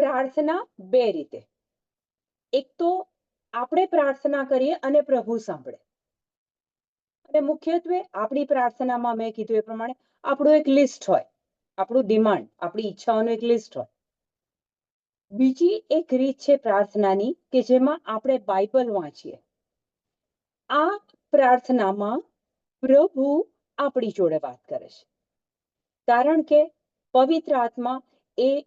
પ્રાર્થના બે રીતે. એક તો આપણે પ્રાર્થના કરીએ અને પ્રભુ સાંભળે. અને મુખ્યત્વે આપણી પ્રાર્થનામાં મેં કીધું એ પ્રમાણે આપણું એક લિસ્ટ હોય, આપણું ડિમાન્ડ, આપણી ઈચ્છાઓનું એક લિસ્ટ હોય. બીજી એક રીત છે પ્રાર્થનાની કે જેમાં આપણે બાઇબલ વાંચીએ. આ પ્રાર્થનામાં પ્રભુ આપણી જોડે વાત કરે છે. કારણ કે પવિત્ર આત્મા એ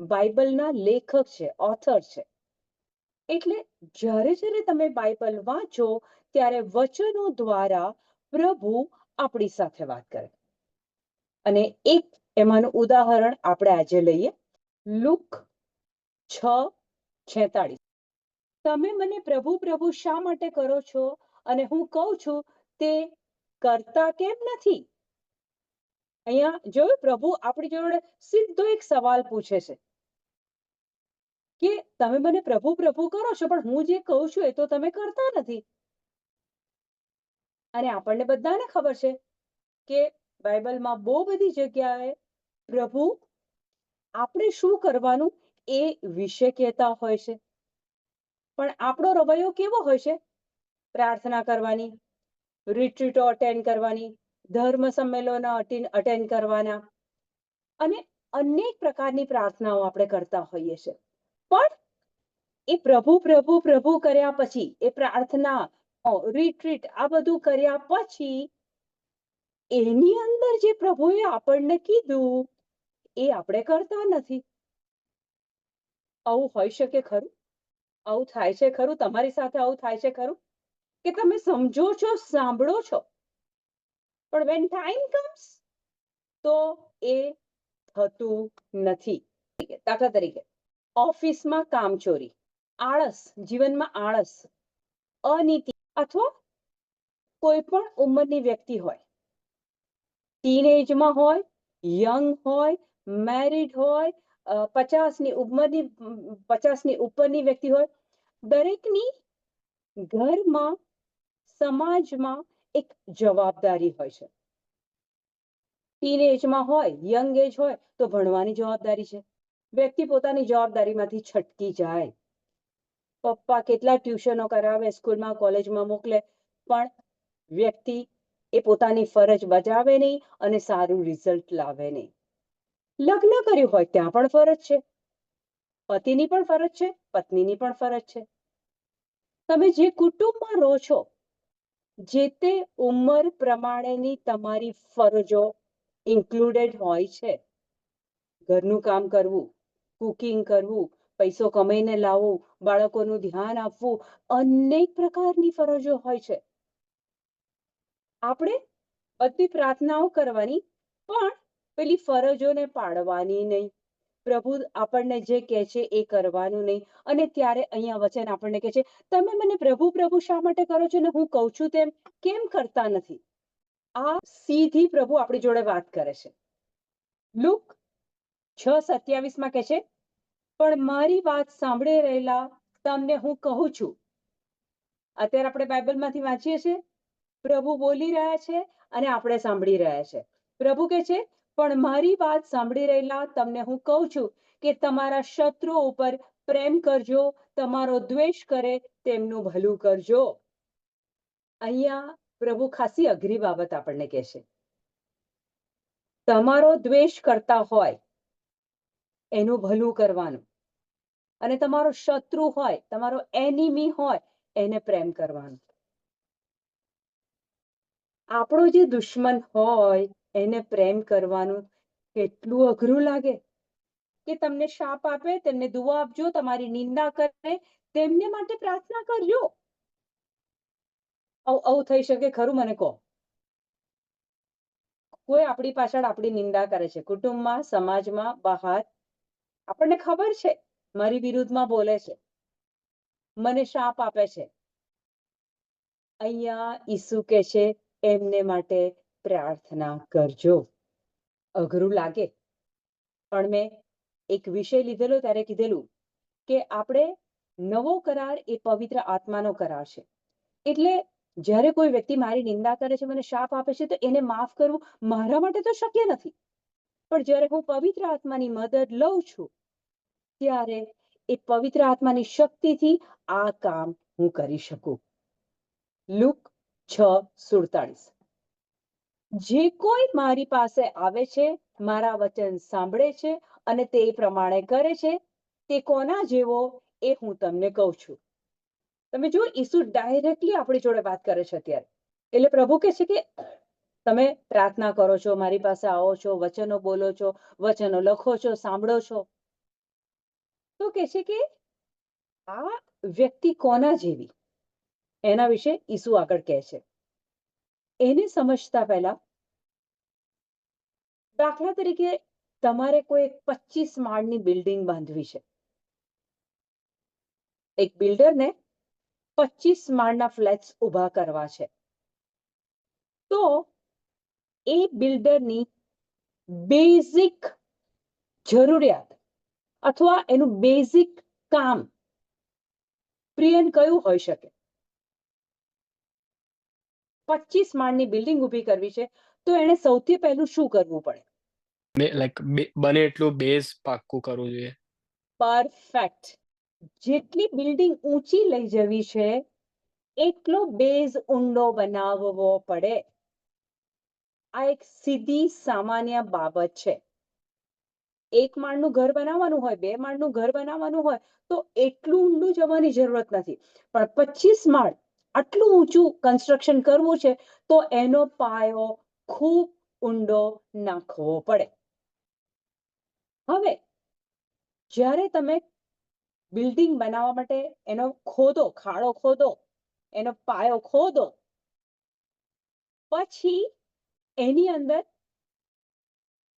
બાઇબલના લેખક છે ઓથર છે. એટલે જ્યારે જ્યારે તમે બાઇબલ વાંચો, ત્યારે વચનો દ્વારા પ્રભુ આપણી સાથે વાત કરે. અને એક એમાંનું ઉદાહરણ આપણે આજે લઈએ. લુક છ છેતાળીસ. તમે મને પ્રભુ પ્રભુ શા માટે કરો છો? અને હું કહું છું, તે કરતા કેમ નથી? અહીંયા જોયું, પ્રભુ આપણી જોડે સીધો એક સવાલ પૂછે છે. કે તમે મને પ્રભુ પ્રભુ કરો છો, પણ હું જે કહું છું એ તો તમે કરતા નથી. અને આપણને બધાને ખબર છે કે બાઇબલમાં બહુ બધી જગ્યાએ પ્રભુ આપણે શું કરવાનું એ વિશે કહેતા હોય છે. પણ આપણો રવૈયો કેવો હોય છે? પ્રાર્થના કરવાની રિટ્રીટો અટેન્ડ કરવાની, ધર્મ સંમેલનો અટેન્ડ કરવાના. અને અનેક પ્રકારની પ્રાર્થનાઓ આપણે કરતા હોઈએ છીએ. એ પ્રભુ પ્રભુ પ્રભુ કર્યા પછી, એ પ્રાર્થના રિટ્રીટ આ બધું કર્યા પછી, એની અંદર જે પ્રભુએ આપણને કીધું, એ આપણે કરતા નથી. આવું હોઈ શકે ખરું? આવું થાય છે ખરું? તમારી સાથે આવું થાય છે ખરું? કે તમે સમજો છો, સાંભળો છો? પણ વેન ટાઈમ કમ્સ તો એ થતું નથી. દાખલા તરીકે, ઓફિસમાં કામચોરી આળસ, જીવનમાં આળસ, અનીતિ અથવા કોઈ પણ ઉંમરની વ્યક્તિ હોય. ટીનેજમાં હોય યંગ હોય મેરિડ હોય પચાસની ઉંમરની, પચાસની ઉપરની વ્યક્તિ હોય, દરેકની ઘરમાં, સમાજમાં એક જવાબદારી હોય છે. ટીન એજમાં હોય યંગ એજ હોય, તો ભણવાની જવાબદારી છે. વ્યક્તિ પોતાની જવાબદારીમાંથી છટકી જાય. પપ્પા કેટલા ટ્યુશનો કરાવે, સ્કૂલમાં, કોલેજમાં મોકલે, પણ વ્યક્તિ એ પોતાની ફરજ બજાવે નહીં અને સારું રિઝલ્ટ લાવે નહીં. લગ્ન કર્યું હોય ત્યાં પણ ફરજ છે. પતિની પણ ફરજ છે, પત્નીની પણ ફરજ છે. તમે જે કુટુંબમાં રહો છો, જે તે ઉંમર પ્રમાણેની તમારી ફરજો ઇન્ક્લુડેડ હોય છે. ઘરનું કામ કરવું, કુકિંગ કરવું પૈસો કમાઈને લાવવું બાળકોનું ધ્યાન આપવું, અનેક પ્રકારની ફરજો હોય છે. આપણે બધી પ્રાર્થનાઓ કરવાની, પણ પેલી ફરજોને પાડવાની નહીં. પ્રભુ આપણને જે કહે છે એ કરવાનું નહીં. અને ત્યારે અહીંયા વચન આપણને કહે છે, તમે મને પ્રભુ પ્રભુ શા માટે કરો છો? ને હું કહું છું તેમ કેમ કરતા નથી. આ સીધી પ્રભુ આપણી જોડે વાત કરે છે. લુક છ સત્યાવીસમાં કે છે પણ મારી વાત સાંભળી રહેલા તમને હું કહું છું. અત્યારે આપણે બાઇબલમાંથી વાંચીએ છીએ. પ્રભુ બોલી રહ્યા છે અને આપણે સાંભળી રહ્યા છે. પ્રભુ કે છે, પણ મારી વાત સાંભળી રહેલા તમને હું કહું છું કે તમારા શત્રુઓ ઉપર પ્રેમ કરજો, તમારો દ્વેષ કરે, તેમનું ભલું કરજો. અહીંયા પ્રભુ ખાસી અઘરી બાબત આપણને કહેશે તમારો દ્વેષ કરતા હોય એનું ભલું કરવાનું. અને તમારો શત્રુ હોય, તમારો એનિમી હોય, એને પ્રેમ કરવાનું. આપણો જે દુશ્મન હોય, એને પ્રેમ કરવાનું. કેટલું અઘરું લાગે કે તમને શાપ આપે, તેમને દુઆ આપજો, તમારી નિંદા કરે, તેમને માટે પ્રાર્થના કરજો. આવું થઈ શકે, ખરું મને કહો? કોઈ આપણી પાછળ આપણી નિંદા કરે છે. કુટુંબમાં, સમાજમાં, બહાર આપણને ખબર છે, મારી વિરુદ્ધમાં બોલે છે. મને શાપ આપે છે. અહીંયા ઈસુ કે છે, એમને માટે પ્રાર્થના કરજો. અઘરું લાગે. પણ મેં એક વિષય લીધેલો ત્યારે કીધેલું કે આપણે નવો કરાર એ પવિત્ર આત્માનો કરાર છે. એટલે જ્યારે કોઈ વ્યક્તિ મારી નિંદા કરે છે, મને શાપ આપે છે, તો એને માફ કરવું મારા માટે તો શક્ય નથી. પણ જ્યારે હું પવિત્ર આત્માની મદદ લઉં છું, ત્યારે એ પવિત્ર આત્માની શક્તિથી આ કામ હું કરી શકું. લુક છ સુડતાળીસ. જે કોઈ મારી પાસે આવે છે, મારા વચન સાંભળે છે અને તે પ્રમાણે કરે છે, તે કોના જેવો એ હું તમને કહું છું. તમે જુઓ, ઈસુ ડાયરેક્ટલી આપણી જોડે વાત કરે છે અત્યારે. એટલે પ્રભુ કહે છે કે તમે પ્રાર્થના કરો છો, મારી પાસે આવો છો, વચનો બોલો છો, વચનો લખો છો, સાંભળો છો. તો કે છે કે આ વ્યક્તિ કોના જેવી? એના વિશે ઈસુ આગળ કહે છે. એને સમજતા પહેલા દાખલા તરીકે તમારે કોઈ પચીસ માળની બિલ્ડિંગ બાંધવી છે. એક બિલ્ડરને પચીસ માળના ફ્લેટ્સ ઊભા કરવા છે. તો એ બિલ્ડરની બેઝિક જરૂરિયાત અથવા એનું બેઝિક કામ પ્રિયન કયું હોઈ શકે? પચીસ માળની બિલ્ડિંગ ઊભી કરવી છે તો એને સૌથી પહેલું શું કરવું પડે? લાઈક બને એટલું બેઝ પાક્કું કરવું જોઈએ. પરફેક્ટ. જેટલી બિલ્ડિંગ ઊંચી લઈ જવી છે એટલો બેઝ ઊંડો બનાવવો પડે. આ એક સીધી સામાન્ય બાબત છે. એક માળનું ઘર બનાવવાનું હોય, બે માળનું ઘર બનાવવાનું હોય, તો એટલું ઊંડું જવાની જરૂરત નથી. પણ પચીસ માળ આટલું ઊંચું કન્સ્ટ્રક્શન કરવું છે, તો એનો પાયો ખૂબ ઊંડો નાખવો પડે. હવે, જ્યારે તમે બિલ્ડિંગ બનાવવા માટે એનો ખોદો, ખાડો ખોદો, એનો પાયો ખોદો, પછી એની અંદર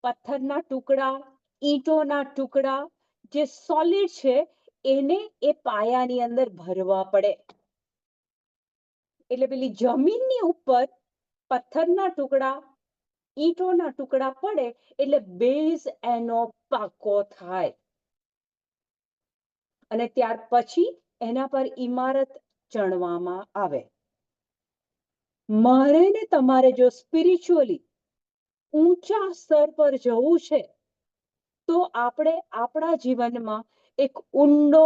પથ્થરના ટુકડા, ઈંટોના ટુકડા જે સોલિડ છે, એને એ પાયાની અંદર ભરવા પડે. એટલે પેલી જમીનની ઉપર પથ્થરના ટુકડા, ઈંટોના ટુકડા પડે એટલે બેઝ એનો પાકો થાય. અને ત્યાર પછી એના પર ઇમારત ચણવામાં આવે. મારે ને તમારે જો સ્પિરિચ્યુઅલી ઊંચા સ્તર પર જવું છે, તો આપણે આપણા જીવનમાં એક ઊંડો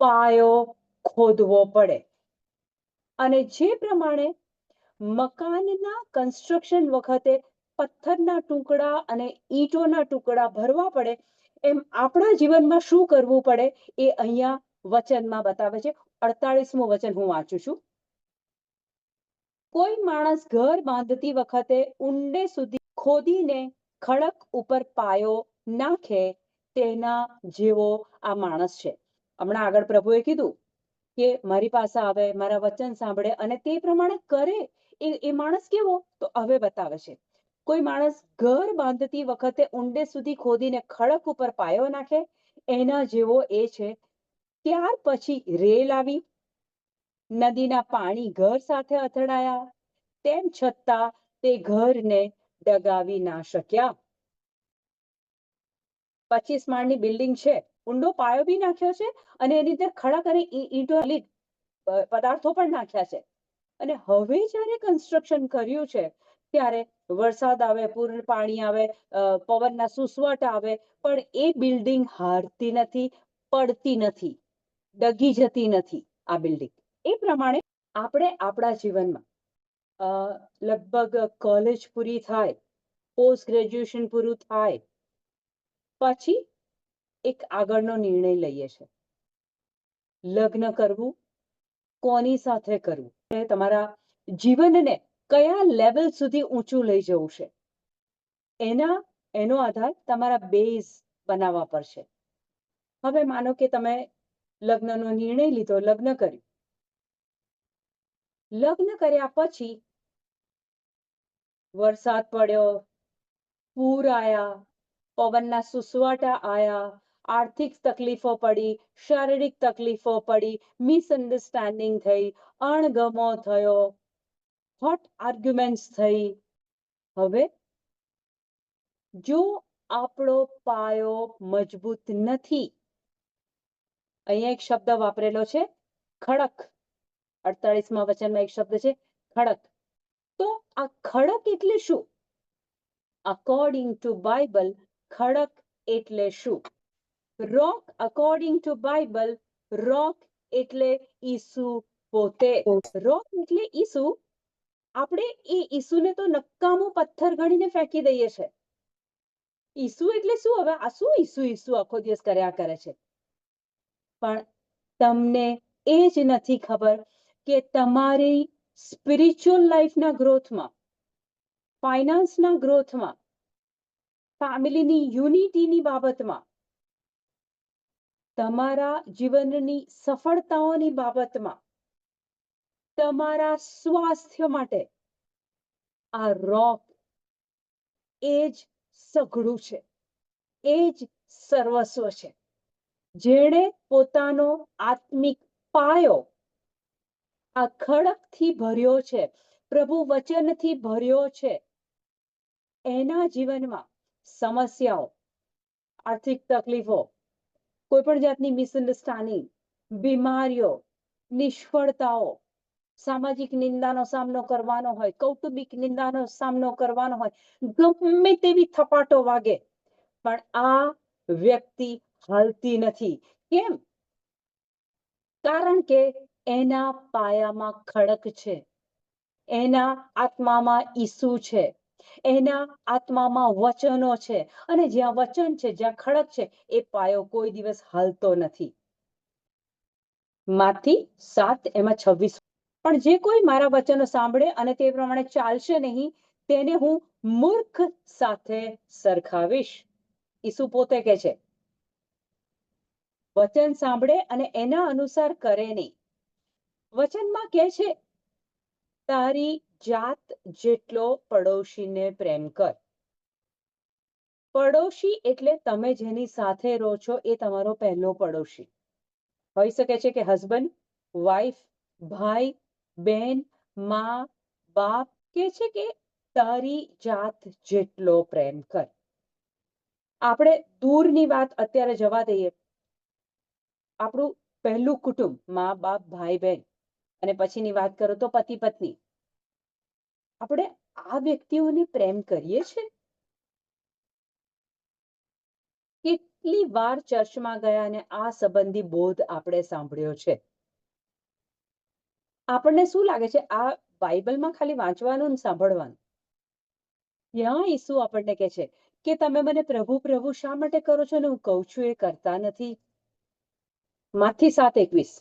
પાયો ખોદવો પડે. અને જે પ્રમાણે મકાનના કન્સ્ટ્રક્શન વખતે પથ્થરના ટુકડા અને ઈંટોના ટુકડા ભરવા પડે, એમ આપણા જીવનમાં શું કરવું પડે એ અહીંયા વચનમાં બતાવે છે. અડતાળીસમું વચન હું વાંચું છું. કોઈ માણસ ઘર બાંધતી વખતે ઊંડે સુધી ખોદીને ખડક ઉપર પાયો નાખે તેના જેવો આ માણસ છે. હમણાં આગળ પ્રભુએ કીધું કે મારી પાસે આવે, મારા વચન સાંભળે અને તે પ્રમાણે કરે એ એ માણસ કેવો? તો હવે બતાવે છે. કોઈ માણસ ઘર બાંધતી વખતે ઊંડે સુધી ખોદીને ખડક ઉપર પાયો નાખે એના જેવો એ છે. ત્યાર પછી રેલ આવી નદીના પાણી ઘર સાથે અથડાયા. તેમ છતાં તે ઘરને ડગાવી ના શક્યા. પચીસ માળની બિલ્ડિંગ છે. ઊંડો પાયો બી નાખ્યો છે અને એની અંદર ખડક અને ઈ- ઈંટો પદાર્થો પણ નાખ્યા છે. અને હવે જ્યારે કન્સ્ટ્રક્શન કર્યું છે, ત્યારે વરસાદ આવે, પૂર પાણી આવે પવનના સુસવટ આવે, પણ એ બિલ્ડિંગ હારતી નથી, પડતી નથી, ડગી જતી નથી આ બિલ્ડિંગ. એ પ્રમાણે આપણે આપણા જીવનમાં લગભગ કોલેજ પૂરી થાય પોસ્ટ ગ્રેજ્યુએશન પૂરું થાય, પછી એક આગળનો નિર્ણય લઈએ છે. લગ્ન કરવું, કોની સાથે કરવું? તમારા જીવનને કયા લેવલ સુધી ઊંચું લઈ જવું છે? એના, એનો આધાર તમારા બેઝ બનાવવા પર છે હવે માનો કે તમે લગ્નનો નિર્ણય લીધો, લગ્ન કર્યું. લગ્ન કર્યા પછી વરસાદ પડ્યો, પૂર આયા, પવનના સુસવાટા આયા, આર્થિક તકલીફો પડી, શારીરિક તકલીફો પડી મિસઅન્ડરસ્ટેન્ડિંગ થઈ, અણગમો થયો હોટ આર્ગ્યુમેન્ટ્સ થઈ. હવે જો આપણો પાયો મજબૂત નથી, અહીંયા એક શબ્દ વાપરેલો છે, ખડક. અડતાળીસમાં વચનમાં એક શબ્દ છે, ખડક. તો આ ખડક એટલે શું? અકોર્ડિંગ ટુ બાઇબલ ખડક એટલે શું? Rock according to Bible rock એટલે ઈસુ પોતે. રોક એટલે ઈસુ. આપણે એ ઈસુને તો નક્કામો પથ્થર ગણીને ફેંકી દઈએ છે. ઈસુ એટલે શું? હવે આ શું ઈસુ ઈસુ આખો દિવસ કર્યા કરે છે? પણ તમને એ જ નથી ખબર કે તમારી સ્પિરિચ્યુઅલ લાઈફના ગ્રોથમાં ફાઇનાન્સના ગ્રોથમાં ફેમિલીની યુનિટીની બાબતમાં, તમારા જીવનની સફળતાઓની બાબતમાં, તમારા સ્વાસ્થ્ય માટે આ રોક એ જ સઘળું છે, એ જ સર્વસ્વ છે. જેણે પોતાનો આત્મિક પાયો આ ખડકથી ભર્યો છે. પ્રભુ વચનથી ભર્યો છે. એના જીવનમાં સમસ્યાઓ, આર્થિક તકલીફો કોઈ પણ જાતની મિસઅન્ડરસ્ટેન્ડિંગ, બીમારીઓ, નિષ્ફળતાઓ, સામાજિક નિંદાનો સામનો કરવાનો હોય, કૌટુંબિક નિંદાનો સામનો કરવાનો હોય, ગમે તેવી થપાટો વાગે, પણ આ વ્યક્તિ હાલતી નથી. કેમ? કારણ કે એના પાયામાં ખડક છે. એના આત્મામાં ઈસુ છે. એના આત્મામાં વચનો છે. અને જ્યાં વચન છે, જ્યાં ખડક છે, એ પાયો કોઈ દિવસ હલતો નથી. માથી સાત એમાં છવ્વીસ. પણ જે કોઈ મારા વચનો સાંભળે અને તે પ્રમાણે ચાલશે નહીં, તેને હું મૂર્ખ સાથે સરખાવીશ. ઈસુ પોતે કે છે, વચન સાંભળે અને એના અનુસાર કરે નહીં. વચનમાં કે છે, તારી જાત જેટલો પડોશીને પ્રેમ કર. પડોશી એટલે તમે જેની સાથે રહો છો એ તમારો પહેલો પડોશી. હોઈ શકે છે કે હસબન્ડ વાઈફ ભાઈ, બેન, માં, બાપ કે છે કે તારી જાત જેટલો પ્રેમ કર. આપણે દૂરની વાત અત્યારે જવા દઈએ. આપણું પહેલું કુટુંબ, મા, બાપ, ભાઈ બહેન અને પછીની વાત કરો તો પતિ પત્ની. આપણે આ વ્યક્તિઓને પ્રેમ કરીએ છીએ? કેટલી વાર ચર્ચમાં ગયા અને આ સંબંધી બોધ આપણે સાંભળ્યો છે? આપણને શું લાગે છે? આ બાઇબલમાં ખાલી વાંચવાનું સાંભળવાનું? ત્યાં ઈસુ આપણને કહે છે કે તમે મને પ્રભુ પ્રભુ શા માટે કરો છો? ને હું કહું છું એ કરતા નથી. માથી સાત એકવીસ.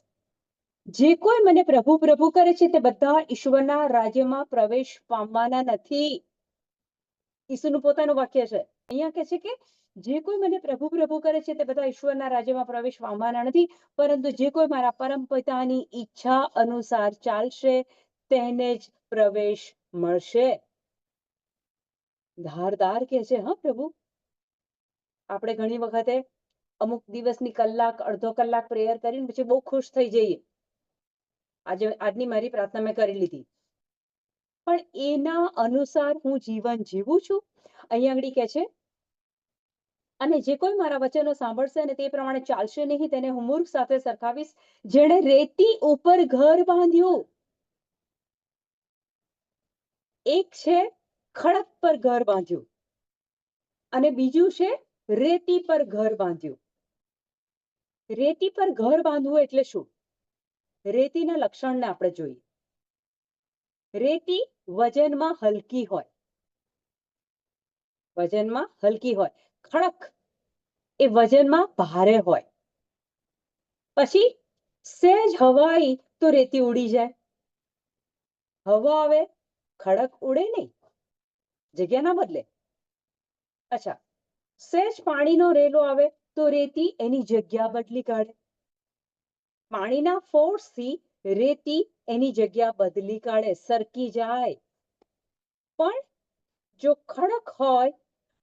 જે કોઈ મને પ્રભુ પ્રભુ કરે છે તે બધા ઈશ્વરના રાજ્યમાં પ્રવેશ પામવાના નથી. ઈસુનું પોતાનું વાક્ય છે. અહીંયા કહે છે કે જે કોઈ મને પ્રભુ પ્રભુ કરે છે તે બધા ઈશ્વરના રાજ્યમાં પ્રવેશ પામવાના નથી, પરંતુ જે કોઈ મારા પરમ પિતાની ઈચ્છા અનુસાર ચાલશે તેને જ પ્રવેશ મળશે. ધારદાર કે છે, હા, પ્રભુ. આપણે ઘણી વખતે અમુક દિવસની કલાક, અડધો કલાક પ્રેયર કરીને પછી બહુ ખુશ થઈ જઈએ. આજે, આજની મારી પ્રાર્થના મેં કરી લીધી. પણ એના અનુસાર હું જીવન જીવું છું? અહીંયા આગળ કે છે, અને જે કોઈ મારા વચનો સાંભળશે અને તે પ્રમાણે ચાલશે નહીં, તેને હું મૂર્ખ સાથે સરખાવીશ, જેણે રેતી ઉપર ઘર બાંધ્યું. એક છે ખડક પર ઘર બાંધ્યું. અને બીજું છે રેતી પર ઘર બાંધ્યું. રેતી પર ઘર બાંધવું એટલે શું? રેતીના લક્ષણને આપણે જોઈએ. રેતી વજનમાં હલકી હોય. વજનમાં હલકી હોય. ખડક એ વજનમાં ભારે હોય. પછી સહેજ હવા આવી તો રેતી ઉડી જાય. હવા આવે, ખડક ઉડે નહીં. જગ્યા ના બદલે. અચ્છા સહેજ પાણીનો રેલો આવે તો રેતી એની જગ્યા બદલી કાઢે. પાણીના ફોર્સથી રેતી એની જગ્યા બદલી કાઢે, સરકી જાય. પણ જો ખડક હોય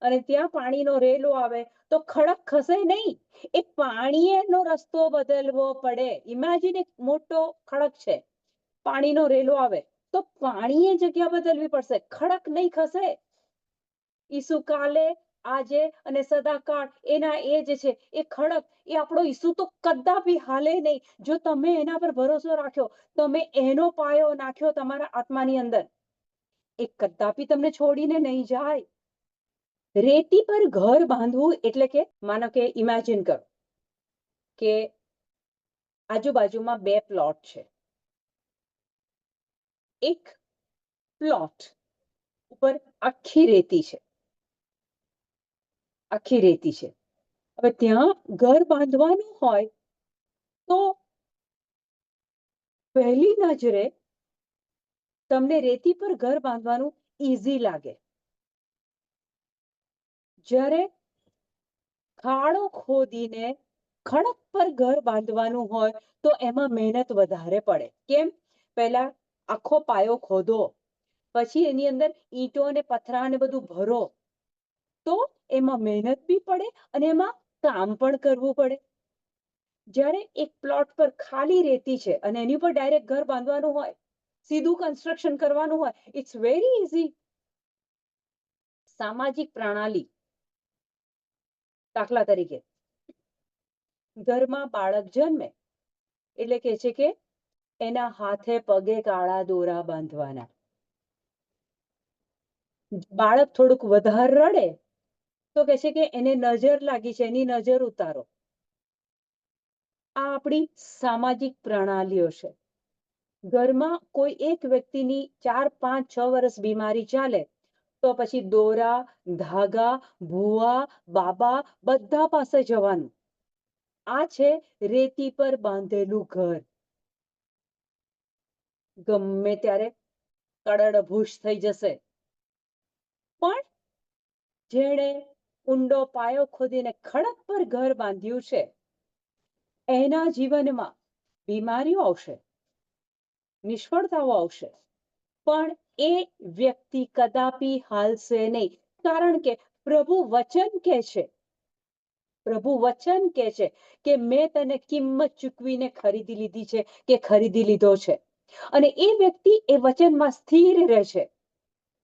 અને ત્યાં પાણીનો રેલો આવે, તો ખડક ખસે નહીં. એ પાણીનો રસ્તો બદલવો પડે. ઇમેજિન એક મોટો ખડક છે. પાણીનો રેલો આવે, તો પાણીએ જગ્યા બદલવી પડશે. ખડક નહીં ખસે. ઈસુ કાલે આજે અને સદાકાળ એના એ જ છે. એ ખડક એ આપણો ઈસુ તો કદાપી હાલે નહીં. જો તમે એના પર ભરોસો રાખ્યો, તમે એનો પાયો નાખ્યો તમારા આત્માની અંદર, એ કદાપી તમને છોડીને નહીં જાય. રેતી પર ઘર બાંધવું એટલે કે માનો કે ઇમેજિન કરો કે આજુબાજુમાં બે પ્લોટ છે. એક પ્લોટ ઉપર આખી રેતી છે. આખી રેતી છે. હવે ત્યાં ઘર બાંધવાનું હોય તો પહેલી નજરે તમને રેતી પર ઘર બાંધવાનું ઈઝી લાગે. જ્યારે ખાડો ખોદીને ખડક પર ઘર બાંધવાનું હોય તો એમાં મહેનત વધારે પડે. કેમ? પહેલા આખો પાયો ખોદો, પછી એની અંદર ઈંટો અને પથરા ને બધું ભરો. તો એમાં મહેનત બી પડે અને એમાં કામ પણ કરવું પડે. જ્યારે એક પ્લોટ પર ખાલી રેતી છે અને એની ઉપર ડાયરેક્ટ ઘર બાંધવાનું હોય, સીધું કન્સ્ટ્રક્શન કરવાનું હોય ઇટ્સ વેરી ઇઝી સામાજિક પ્રણાલી, દાખલા તરીકે. ઘરમાં બાળક જન્મે, એટલે કે છે કે એના હાથે પગે કાળા દોરા બાંધવાના. બાળક થોડુંક વધારે રડે તો કે છે કે એને નજર લાગી છે, એની નજર ઉતારો. આ આપણી સામાજિક પ્રણાલીઓ છે. ઘરમાં કોઈ એક વ્યક્તિની ચાર, પાંચ, છ વર્ષ બીમારી ચાલે, તો પછી દોરા, ધાગા, ભૂવા, બાબા બધા પાસે જવાનું. આ છે રેતી પર બાંધેલું ઘર. ગમે ત્યારે કડડભૂષ થઈ જશે. પણ જેણે ઊંડો પાયો ખોદીને ખડક પર ઘર બાંધ્યું છે. એના જીવનમાં બીમારીઓ આવશે, નિષ્ફળતાઓ આવશે, પણ એ વ્યક્તિ કદાપી હાલશે નહીં, કારણ કે પ્રભુ વચન કે છે. પ્રભુ વચન કે છે કે મેં તને કિંમત ચૂકવીને ખરીદી લીધી છે કે ખરીદી લીધો છે. અને એ વ્યક્તિ એ વચનમાં સ્થિર રહે છે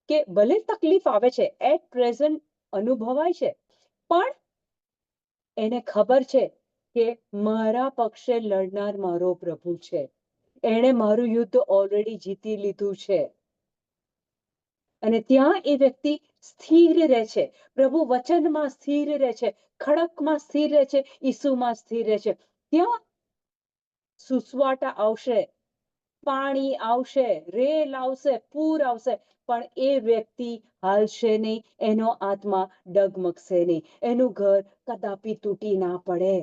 કે ભલે તકલીફ આવે છે એટ પ્રેઝન્ટ અનુભવાય છે. પણ એને ખબર છે કે મારા પક્ષે લડનાર મારો પ્રભુ છે. એણે મારું યુદ્ધ ઓલરેડી જીતી લીધું છે. અને ત્યાં એ વ્યક્તિ સ્થિર રહે છે. પ્રભુ વચનમાં સ્થિર રહે છે. ખડકમાં સ્થિર રહે છે. ઈસુમાં સ્થિર રહે છે. ત્યાં સુસવાટા આવશે. પાણી આવશે. રેલ આવશે. પૂર આવશે. પણ એ વ્યક્તિ હાલશે નહીં, એનો આત્મા ડગમગશે નહીં, એનું ઘર કદાપી તૂટી ના પડે.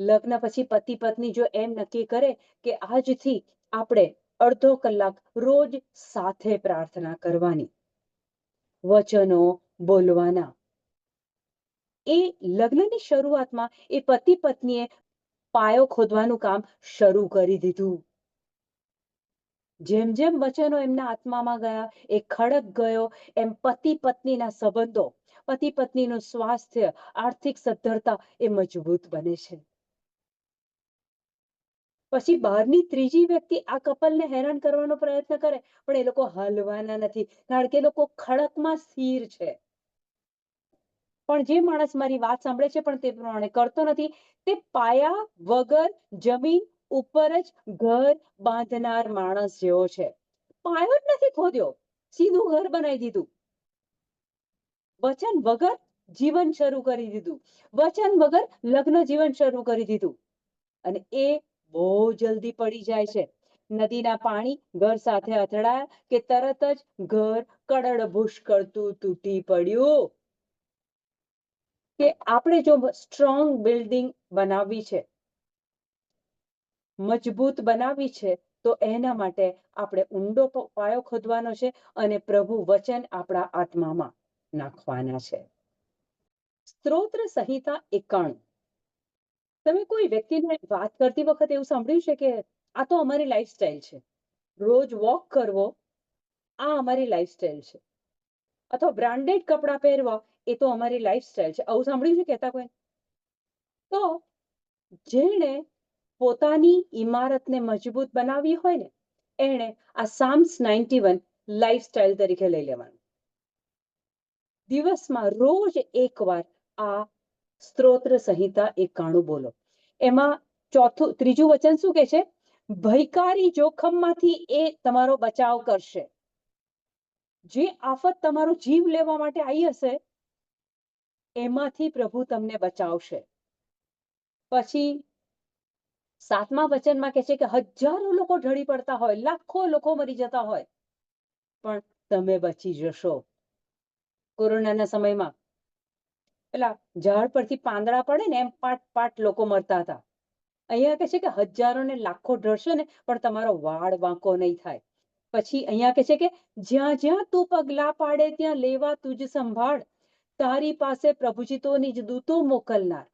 લગ્ન પછી પતિ પત્ની જો એમ નક્કી કરે કે આજથી આપણે અડધો કલાક રોજ સાથે પ્રાર્થના કરવાની, વચનો બોલવાના. એ લગ્નની શરૂઆતમાં એ પતિ પત્નીએ પાયો ખોદવાનું કામ શરૂ કરી દીધું. જેમ જેમ વચનો એમના આત્મામાં ગયા, એ ખડક ગયો, એમ પતિ પત્નીના સંબંધો, પતિ પત્નીનું સ્વાસ્થ્ય, આર્થિક સદ્ધરતા એ મજબૂત બને છે. પછી બહારની ત્રીજી વ્યક્તિ આ કપલને હેરાન કરવાનો પ્રયત્ન કરે, પણ એ લોકો હલવાના નથી, કારણ કે લોકો ખડકમાં સ્થિર છે. પણ જે માણસ મારી વાત સાંભળે છે, પણ તે પ્રમાણે કરતો નથી, તે પાયા વગર જમીન ઉપર જ ઘર બાંધનાર માણસ જેવો છે. પાયો જ નથી ખોદ્યો. સીધું ઘર બનાવી દીધું. વચન વગર જીવન શરૂ કરી દીધું. વચન વગર લગ્ન જીવન શરૂ કરી દીધું. અને એ બહુ જલ્દી પડી જાય છે. નદીના પાણી ઘર સાથે અથડાયા કે તરત જ ઘર કડડભૂસ કરતું તૂટી પડ્યું. કે આપણે જો સ્ટ્રોંગ બિલ્ડિંગ બનાવવી છે મજબૂત બનાવી છે, તો એના માટે આપણે ઊંડો પાયો ખોદવાનો છે અને પ્રભુ વચન આપણા આત્મામાં નાખવાના છે. સ્ત્રોત્ર સંહિતા એકાણું. તમે કોઈ વ્યક્તિને વાત કરતી વખતે એવું સાંભળ્યું છે કે આ તો અમારી લાઈફસ્ટાઈલ છે. રોજ વોક કરવો, આ અમારી લાઈફસ્ટાઈલ છે. અથવા બ્રાન્ડેડ કપડાં પહેરવા, એ તો અમારી લાઈફસ્ટાઈલ છે. આવું સાંભળ્યું છે? કહેતા કોઈ? તો જેણે પોતાની ઇમારતને મજબૂત બનાવવી હોય ને, એણે આ સામ્સ નાઇન્ટી વન લાઈફસ્ટાઈલ તરીકે લઈ લેવાનું. દિવસમાં રોજ એકવાર આ સ્ત્રોત્ર સંહિતા એકાણું બોલો. એમાં ચોથું, ત્રીજું વચન શું કે છે? ભયકારી જોખમમાંથી એ તમારો બચાવ કરશે. જે આફત તમારો જીવ લેવા માટે આવી હશે, એમાંથી પ્રભુ તમને બચાવશે. પછી સાતમા વચનમાં કહે છે કે હજારો લોકો ઢળી પડતા હોય, લાખો લોકો મરી જતા હોય. પણ તમે બચી જશો. કોરોનાના સમયમાં. પેલા ઝાડ પરથી પાંદડા પડે ને એમ પાટ પાટ લોકો મરતા હતા. અહીંયા કહે છે કે હજારો ને લાખો ઢળશે ને, પણ તમારો વાળ વાંકો નહીં થાય. પછી અહીંયા કહે છે કે જ્યાં જ્યાં તું પગલા પાડે, ત્યાં લેવા તુજ સંભાળ. તારી પાસે પ્રભુજી તો નિજ દૂતો મોકલનાર.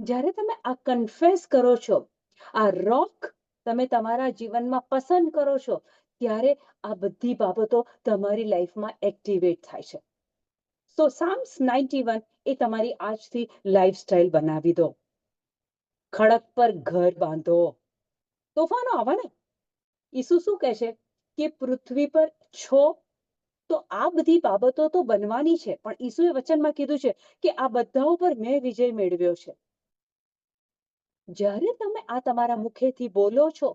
જ્યારે તમે આ કન્ફેસ કરો છો આ રોક તમે તમારા જીવનમાં પસંદ કરો છો, ત્યારે આ બધી બાબતો તમારી લાઈફમાં એક્ટિવેટ થાય છે. સો સામ્સ નાઇન્ટી વન એ તમારી આજથી લાઈફસ્ટાઈલ બનાવી દો. ખડક પર ઘર બાંધો. તોફાનો આવે ને. ઈસુ શું કહે છે કે પૃથ્વી પર છો. તો આ બધી બાબતો તો બનવાની છે, પણ ઈસુએ વચનમાં કીધું છે કે આ બધા ઉપર મેં વિજય મેળવ્યો છે. જ્યારે તમે આ તમારા મુખેથી બોલો છો,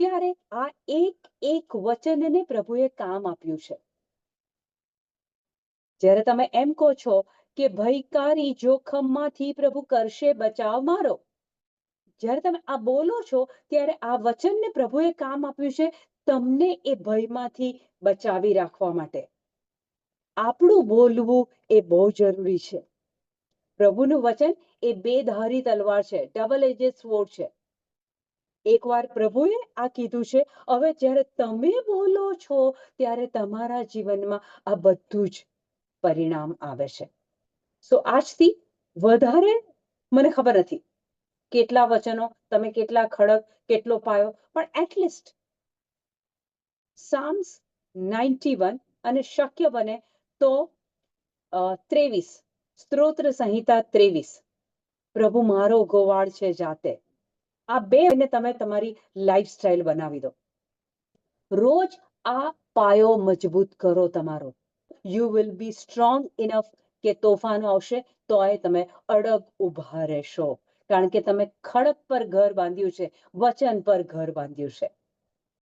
ત્યારે આ એક એક વચનને પ્રભુએ કામ આપ્યું છે. જ્યારે તમે એમ કહો છો કે ભયકારી જોખમમાંથી પ્રભુ કરશે બચાવ મારો, જ્યારે તમે આ બોલો છો ત્યારે આ વચનને પ્રભુએ કામ આપ્યું છે તમને એ ભયમાંથી બચાવી રાખવા માટે. આપણું બોલવું એ બહુ જરૂરી છે. પ્રભુનું વચન એ બેધારી તલવાર છે ડબલ એજેડ સ્વોર્ડ છે. એકવાર પ્રભુએ આ કીધું છે, હવે જ્યારે તમે બોલો છો, ત્યારે તમારા જીવનમાં આ બધું જ પરિણામ આવે છે. સો આજથી વધારે મને ખબર નથી કેટલા વચનો, તમે કેટલા ખડક, કેટલો પાયો, પણ એટલીસ્ટ સામ્સ નાઇન્ટી વન અને શક્ય બને તો ત્રેવીસ સ્ત્રોત્ર સંહિતા ત્રેવીસ. પ્રભુ મારો ગોવાળ છે જાતે. આ બે તમે તમારી લાઈફસ્ટાઈલ બનાવી દો. રોજ આ પાયો મજબૂત કરો તમારો. You will be strong enough કે તોફાન આવશે તો એ તમે અડગ ઊભા રહેશો. કારણ કે તમે ખડક પર ઘર બાંધ્યું છે, વચન પર ઘર બાંધ્યું છે.